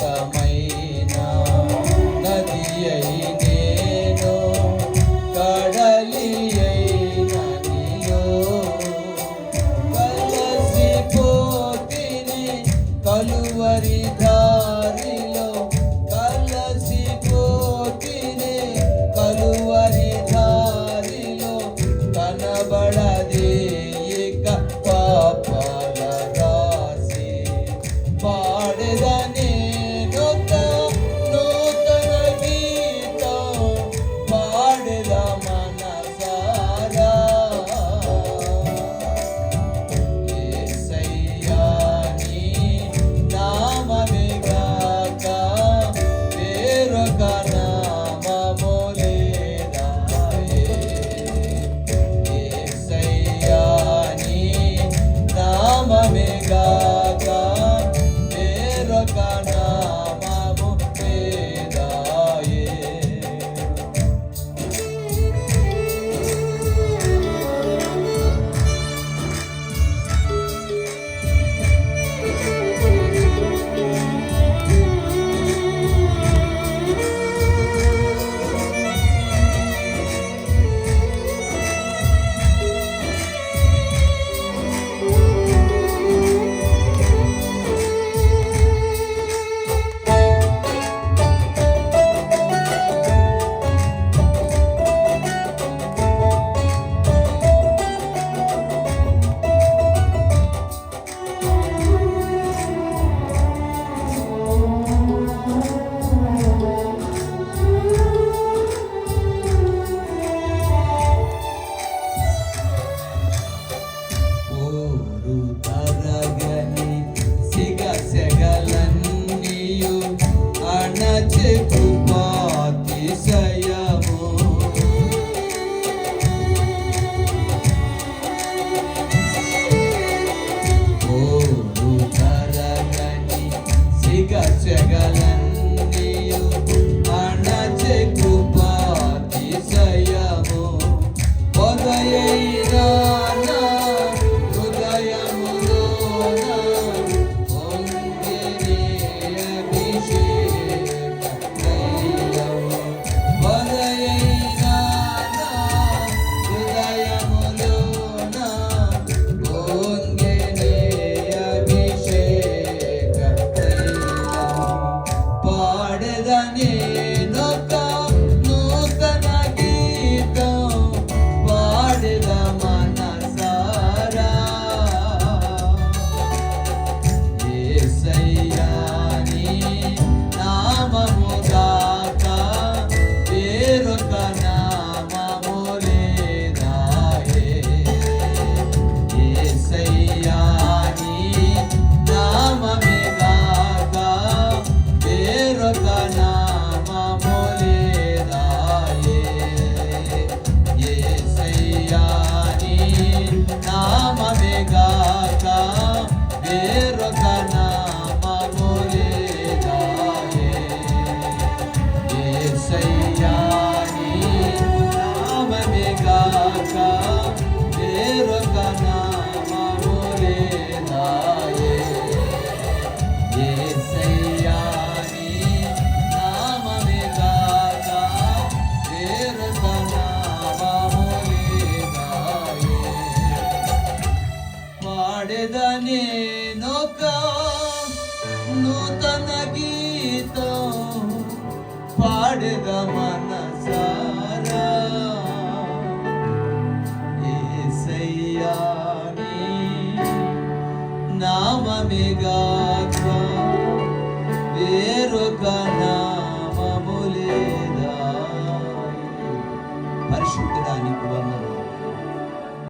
Come uh, పాడెదనేనొక నూతన గీతం పాడెదమా mamigagwa, pero ka na